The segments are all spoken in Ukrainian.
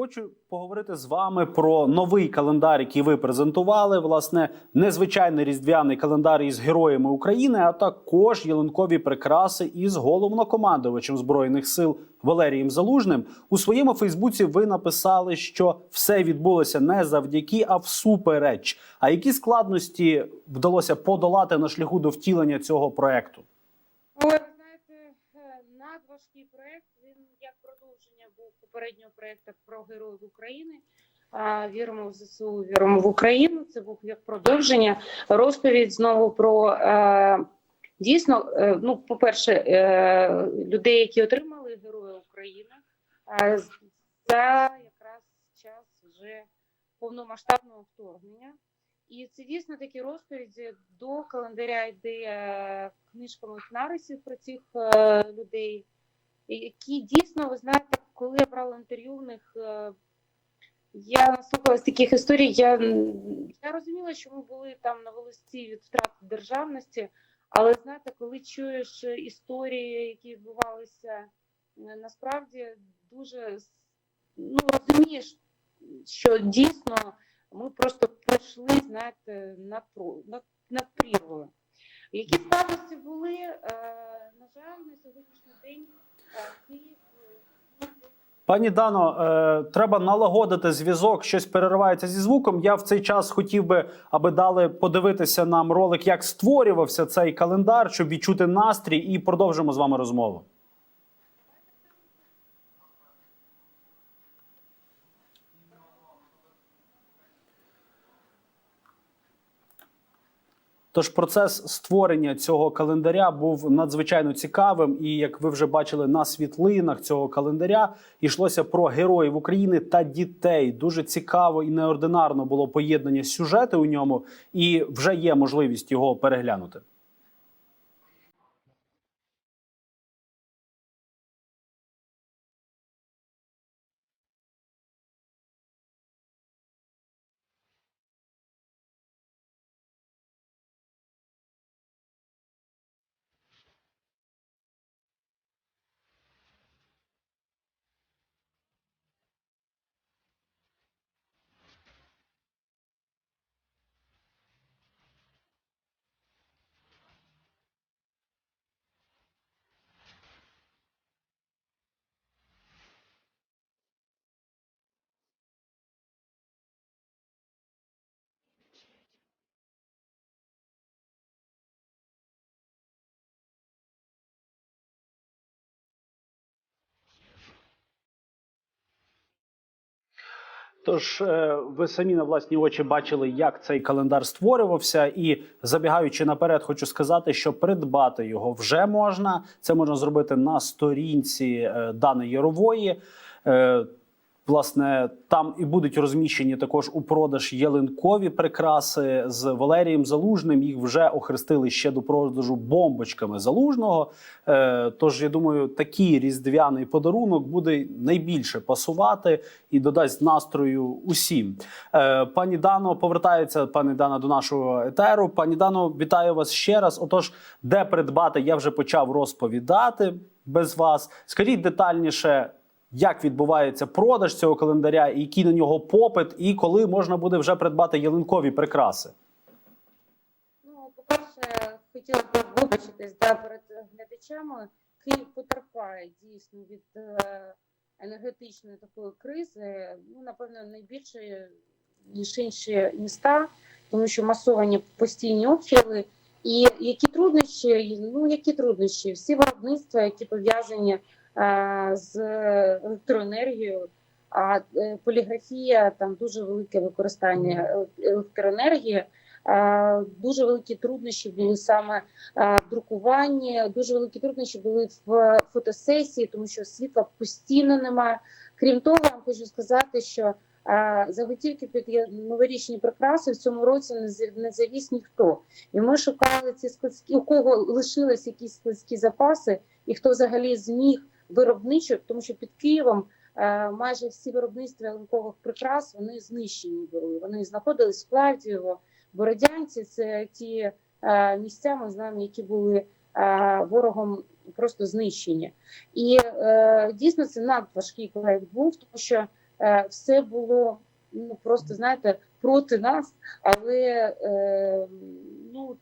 Хочу поговорити з вами про новий календар, який ви презентували. Власне, незвичайний різдвяний календар із героями України, а також ялинкові прикраси із головнокомандувачем збройних сил Валерієм Залужним. У своєму Фейсбуці ви написали, що все відбулося не завдяки, а всупереч. А які складності вдалося подолати на шляху до втілення цього проекту? Е, надважкий проект. Він як продовження був попереднього проекту про героїв України. Віримо в ЗСУ, віримо в Україну. Це був як продовження. Розповідь знову про е, дійсно, е, ну, по-перше, е, людей, які отримали Героя України, за якраз час вже повномасштабного вторгнення. І це дійсно такі розповіді до календаря йде книжка моїх нарисів про цих людей, які дійсно, ви знаєте, коли я брала інтерв'ю в них, е, я наслухалась таких історій. Я, я розуміла, що ми були там на волосці від втрати державності, але знаєте, коли чуєш історії, які відбувалися, е, насправді дуже ну, розумієш, що дійсно ми просто пройшли, знаєте, про- над, над прірвою. Які складності були, е, на жаль, на сьогоднішній день Київ Пані Дано, е, треба налагодити зв'язок, щось переривається зі звуком. Я в цей час хотів би, аби дали подивитися нам ролик, як створювався цей календар, щоб відчути настрій, і продовжимо з вами розмову. Тож процес створення цього календаря був надзвичайно цікавим. І як ви вже бачили на світлинах цього календаря, йшлося про героїв України та дітей. Дуже цікаво і неординарно було поєднання сюжету у ньому, і вже є можливість його переглянути. Тож е, ви самі на власні очі бачили, як цей календар створювався, і забігаючи наперед, хочу сказати, що придбати його вже можна. Це можна зробити на сторінці е, Дани Ярової. Власне, там і будуть розміщені також у продаж ялинкові прикраси з Валерієм Залужним. Їх вже охрестили ще до продажу бомбочками залужного. Е, тож я думаю, такий різдвяний подарунок буде найбільше пасувати і додасть настрою усім. Е, пані Дано повертається пані Дана до нашого етеру. Пані Дано, вітаю вас ще раз. Отож, де придбати, я вже почав розповідати без вас. Скажіть детальніше. Як відбувається продаж цього календаря, який на нього попит, і коли можна буде вже придбати ялинкові прикраси? Ну, по-перше, хотіла б вибачитись да, перед глядачами. Київ потерпає дійсно від е, енергетичної такої кризи. Ну, напевно, найбільше, ніж інші міста, тому що масовані постійні обстріли. І які труднощі, ну які труднощі? Всі виробництва, які пов'язані з електроенергією, а е, поліграфія там дуже велике використання е, електроенергії. Е, Дуже великі труднощі були саме е, в друкуванні, дуже великі труднощі були в фотосесії, тому що світла постійно немає. Крім того, я хочу сказати, що е, заготівки під новорічні прикраси в цьому році не зав- не завіз ніхто. І ми шукали ці складські, у кого лишились якісь складські запаси, і хто взагалі зміг виробничо, тому що під Києвом е, майже всі виробництва ялинкових прикрас вони знищені були. Вони знаходились в Клавдієво, Бородянці це ті е, місця, ми знаємо, які були е, ворогом просто знищені. І дійсно це надважкий проект був, тому що все було ну просто знаєте проти нас, але ну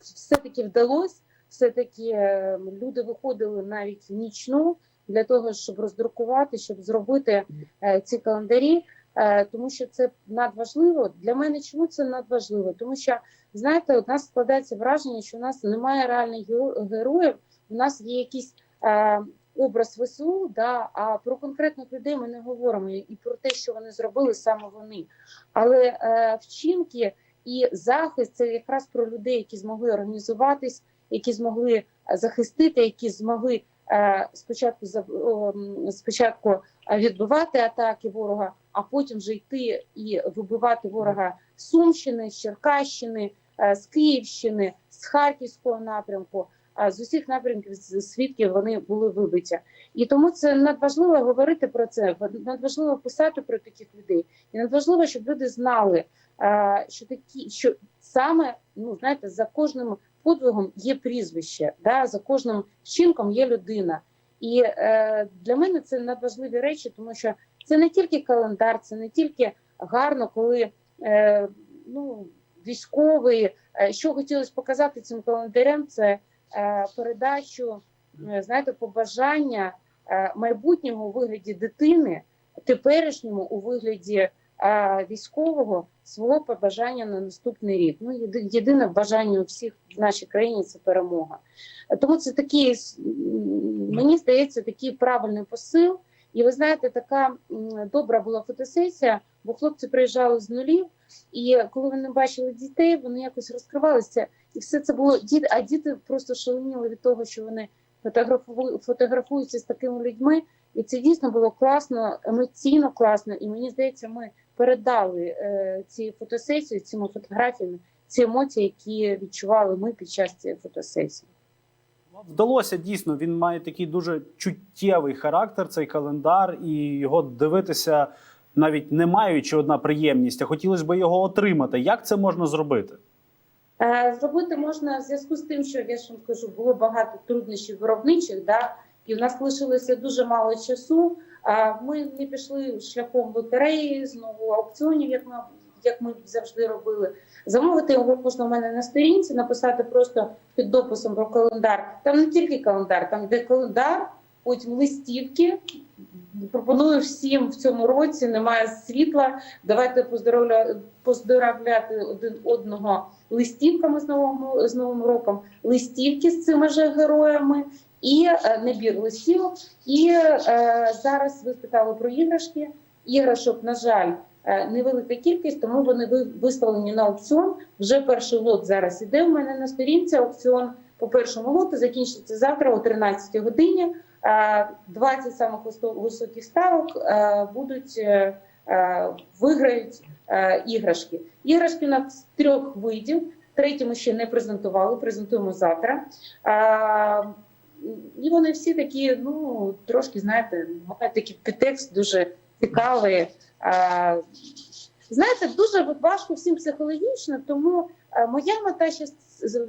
все-таки вдалося. Все-таки е, люди виходили навіть в нічну для того, щоб роздрукувати, щоб зробити е, ці календарі, е, тому що це надважливо. Для мене чому це надважливо? Тому що знаєте, у нас складається враження, що у нас немає реальних героїв. У нас є якийсь е, образ ВСУ, да, а про конкретних людей ми не говоримо і про те, що вони зробили саме вони. Але е, вчинки і захист це якраз про людей, які змогли організуватись, які змогли е, захистити, які змогли е, спочатку спочатку е, відбивати атаки ворога, а потім вже йти і вибивати ворога з Сумщини, з Черкащини, з Київщини, з Харківського напрямку. З усіх напрямків з свідків вони були вибиті, і тому це надважливо говорити про це. надважливо писати про таких людей, і надважливо, щоб люди знали, що такі, що саме ну знаєте, за кожним подвигом є прізвище, да, за кожним вчинком є людина. І е, для мене це надважливі речі, тому що це не тільки календар, це не тільки гарно, коли е, ну, військовий, е, що хотілося показати цим календарем, це е, передачу, е, знаєте, побажання е, майбутнього у вигляді дитини, теперішньому у вигляді військового свого побажання на наступний рік. Ну, єдине бажання у всіх в нашій країні це перемога. Е, Тому це такий, мені здається, такий правильний посил. І ви знаєте, така добра була фотосесія, бо хлопці приїжджали з нулів, і коли вони бачили дітей, вони якось розкривалися. І все це було діти, а діти просто шаленіли від того, що вони фотографують, фотографуються з такими людьми. І це дійсно було класно, емоційно класно. І мені здається, ми передали е, ці фотосесії цими фотографіями, ці емоції, які відчували ми під час цієї фотосесії. Вдалося дійсно. Він має такий дуже чуттєвий характер, цей календар, і його дивитися навіть не маючи одна приємність, а хотілося б його отримати. Як це можна зробити? Е, Зробити можна в зв'язку з тим, що я ж вам кажу, було багато труднощів виробничих, да, і в нас лишилося дуже мало часу. Ми не пішли шляхом лотереї, знову аукціонів, як ми як ми завжди робили. Замовити його можна у мене на сторінці, написати просто під дописом про календар. Там не тільки календар, там де календар, потім листівки. Пропоную всім в цьому році немає світла. Давайте поздоровля... поздоровляти один одного листівками з новим, з новим роком, листівки з цими же героями і е, набір листівок. І е, зараз ви спитали про іграшки. Іграшок, на жаль, е, невелика кількість, тому вони ви- виставлені на аукціон. Вже перший лот зараз іде у мене на сторінці. Аукціон по першому лоту закінчиться завтра о 13 годині. Е, 20 самих високих ставок е, будуть е, е, виграють е, іграшки. Іграшки на трьох видів. Треті ми ще не презентували, презентуємо завтра. І вони всі такі, ну трошки, знаєте, мають такий підтекст дуже цікавий. Знаєте, дуже важко всім психологічно, тому е, моя мета ще,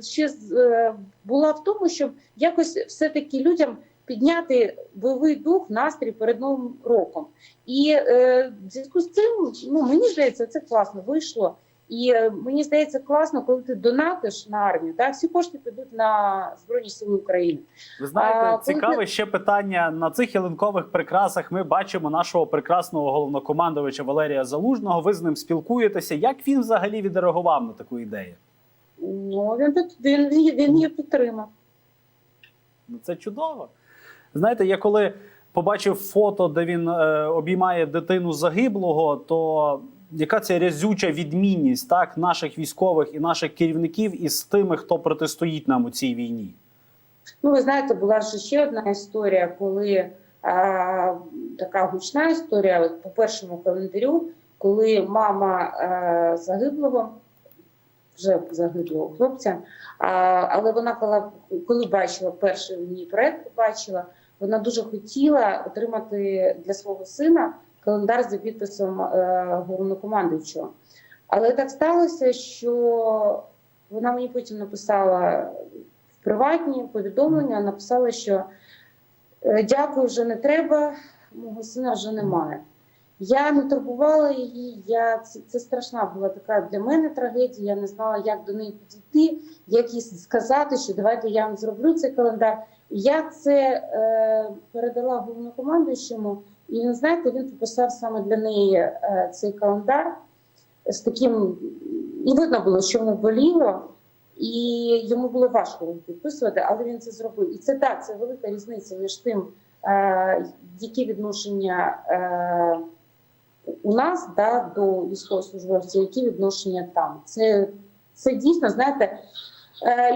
ще е, була в тому, щоб якось все-таки людям підняти бойовий дух, настрій перед новим роком. І е, в зв'язку з цим, ну мені здається, це класно вийшло. І е, мені здається, класно, коли ти донатиш на армію. Так, всі кошти підуть на Збройні Сили України. Ви знаєте, А, цікаве ти- ще питання на цих ялинкових прикрасах. Ми бачимо нашого прекрасного головнокомандувача Валерія Залужного. Ви з ним спілкуєтеся. Як він взагалі відреагував на таку ідею? Ну він, він, він її підтримав. Ну це чудово. Знаєте, я коли побачив фото, де він е, обіймає дитину загиблого, то яка це рязюча відмінність так наших військових і наших керівників із тими, хто протистоїть нам у цій війні? Ну, ви знаєте, була ж ще одна історія, коли а, така гучна історія по першому календарю, коли мама а, загиблого, вже загиблого хлопця, а, але вона коли, коли бачила перший ній проект, побачила, вона дуже хотіла отримати для свого сина календар за підписом е, головнокомандуючого. Але так сталося, що вона мені потім написала в приватні повідомлення, написала, що е, дякую, вже не треба, мого сина вже немає. Я не турбувала її. Я це, це страшна була така для мене трагедія. Я не знала, як до неї підійти, як їй сказати, що давайте я вам зроблю цей календар. Я це е, передала головнокомандуючому, і знаєте, він підписав саме для неї е, цей календар з таким, і видно було, що йому боліло, і йому було важко підписувати, але він це зробив. І це так, це велика різниця між тим, е, які відношення е, у нас да, до військовослужбовців, які відношення там. Це, це дійсно, знаєте,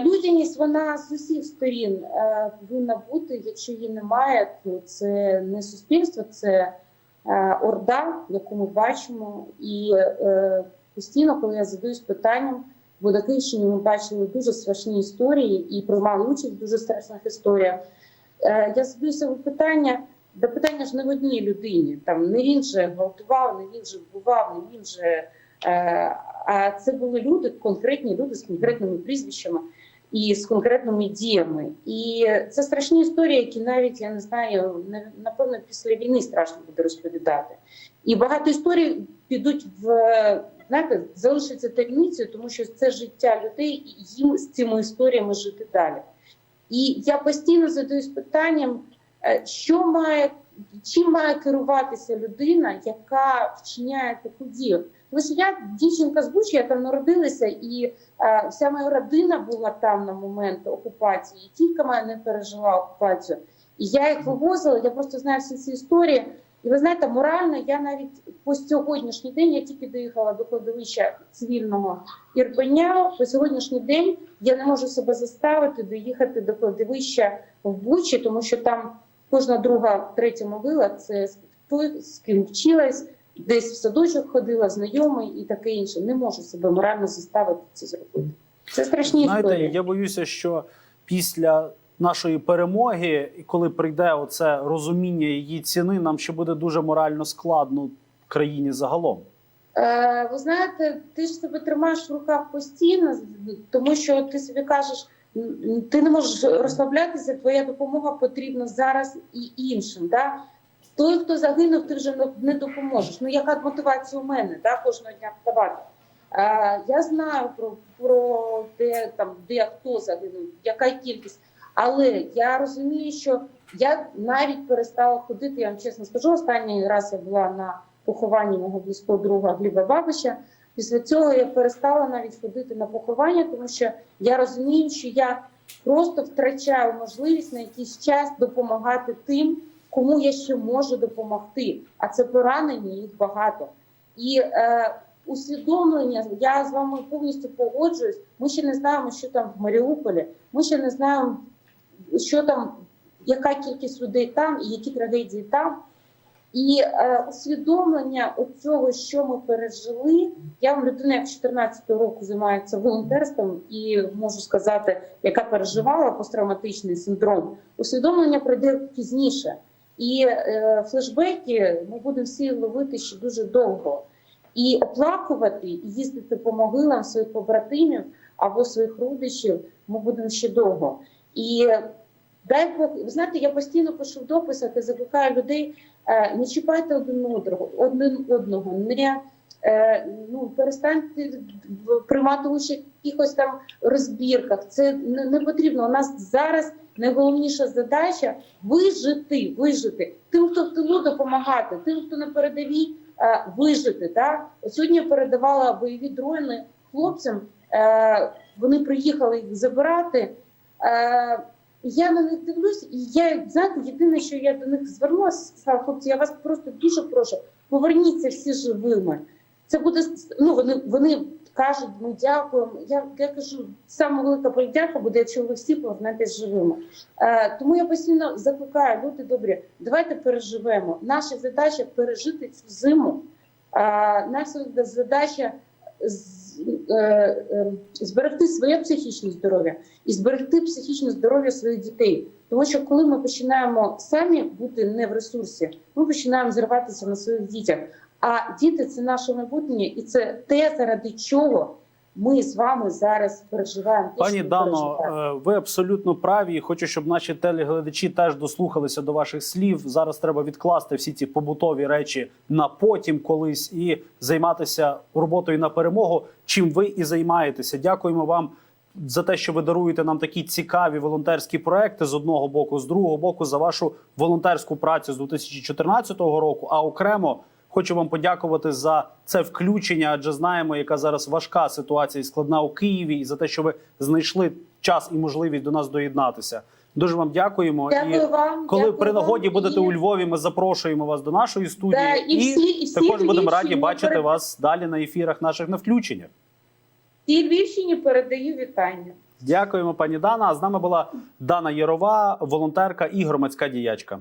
людяність вона з усіх сторін е, повинна бути. Якщо її немає, то це не суспільство, це е, орда, яку ми бачимо. І е, постійно, коли я задаюсь питанням, в Будаківщині ми бачили дуже страшні історії і приймали участь в дуже страшних історіях. Е, я задаю себе питання. Да питання ж не в одній людині. Там не він же гвалтував, не він же вбивав, не він же. Е, а це були люди, конкретні люди з конкретними прізвищами і з конкретними діями. І це страшні історії, які навіть я не знаю, напевно, після війни страшно буде розповідати. І багато історій підуть в знаєте, залишиться таємницею, тому що це життя людей, і їм з цими історіями жити далі. І я постійно задаюсь питанням, е, що має чим має керуватися людина, яка вчиняє таку дію. Тому що я дівчинка з Бучі, я там народилася, і е, вся моя родина була там на момент окупації, і тільки моя не пережила окупацію. І я їх вивозила, я просто знаю всі ці історії. І ви знаєте, морально я навіть по сьогоднішній день я тільки доїхала до кладовища цивільного Ірпеня. По сьогоднішній день я не можу себе заставити доїхати до кладовища в Бучі, тому що там кожна друга, третя могила це той, з ким вчилась, десь в садочок ходила, знайомий і таке інше. Не можу себе морально заставити це зробити. Це страшні Знаєте, історії. я боюся, що після нашої перемоги, і коли прийде оце розуміння її ціни, нам ще буде дуже морально складно країні загалом. Е, ви знаєте, ти ж себе тримаєш в руках постійно, тому що ти собі кажеш, ти не можеш розслаблятися, твоя допомога потрібна зараз і іншим. Да? Той, хто загинув, ти вже не- допоможеш. Ну яка мотивація у мене да, кожного дня вставати? Е, я знаю про, про де там де хто загинув, яка кількість. Але я розумію, що я навіть перестала ходити. Я вам чесно скажу, останній раз я була на похованні мого близького друга Гліба Бабича. Після цього я перестала навіть ходити на поховання, тому що я розумію, що я просто втрачаю можливість на якийсь час допомагати тим, кому я ще можу допомогти. А це поранені їх багато. І е, усвідомлення, я з вами повністю погоджуюсь. Ми ще не знаємо, що там в Маріуполі. Ми ще не знаємо, що там, яка кількість людей там і які трагедії там. І е, усвідомлення цього, що ми пережили, я вам людина, як 14 року займається волонтерством, і можу сказати, яка переживала посттравматичний синдром. Усвідомлення прийде пізніше, і е, флешбеки ми будемо всі ловити ще дуже довго. І оплакувати, і їздити по могилам своїх побратимів або своїх родичів ми будемо ще довго. І дай Бог, ви знаєте, я постійно пишу в дописах і закликаю людей. Е, Не чіпайте один одного, один одного, не е, ну перестаньте приймати участь в якихось там розбірках. Це не, потрібно. У нас зараз найголовніша задача вижити, вижити тим, хто в тилу допомагати, тим, хто на передовій е, вижити. Да? Сьогодні я передавала бойові дрони хлопцям. Вони приїхали їх забирати. Я на них дивлюсь, і я знаєте, єдине, що я до них звернулася, сказала, хлопці, я вас просто дуже прошу, поверніться всі живими. Це буде ну вони, вони кажуть, ми дякуємо. Я, я кажу, саме велика подяка буде, якщо ви всі повернетесь живими. Е, тому я постійно закликаю, люди добрі, давайте переживемо. Наша задача пережити цю зиму. Е, наша задача зберегти своє психічне здоров'я і зберегти психічне здоров'я своїх дітей. Тому що коли ми починаємо самі бути не в ресурсі, ми починаємо зриватися на своїх дітях. А діти це наше майбутнє, і це те, заради чого ми з вами зараз переживаємо. те, Пані Дано, е, ви абсолютно праві. Хочу, щоб наші телеглядачі теж дослухалися до ваших слів. Зараз треба відкласти всі ці побутові речі на потім колись і займатися роботою на перемогу. Чим ви і займаєтеся. Дякуємо вам за те, що ви даруєте нам такі цікаві волонтерські проекти з одного боку, з другого боку, за вашу волонтерську працю з 2014 року. А окремо хочу вам подякувати за це включення, адже знаємо, яка зараз важка ситуація і складна у Києві, і за те, що ви знайшли час і можливість до нас доєднатися. Дуже вам дякуємо. Дякую і вам. коли дякую при нагоді вам. будете І- у Львові, ми запрошуємо вас до нашої студії Да, і всі, і всі також будемо раді бачити перед- вас далі на ефірах наших на включеннях. Всій Львівщині передаю вітання. Дякуємо, пані Дана. А з нами була Дана Єрова, волонтерка і громадська діячка.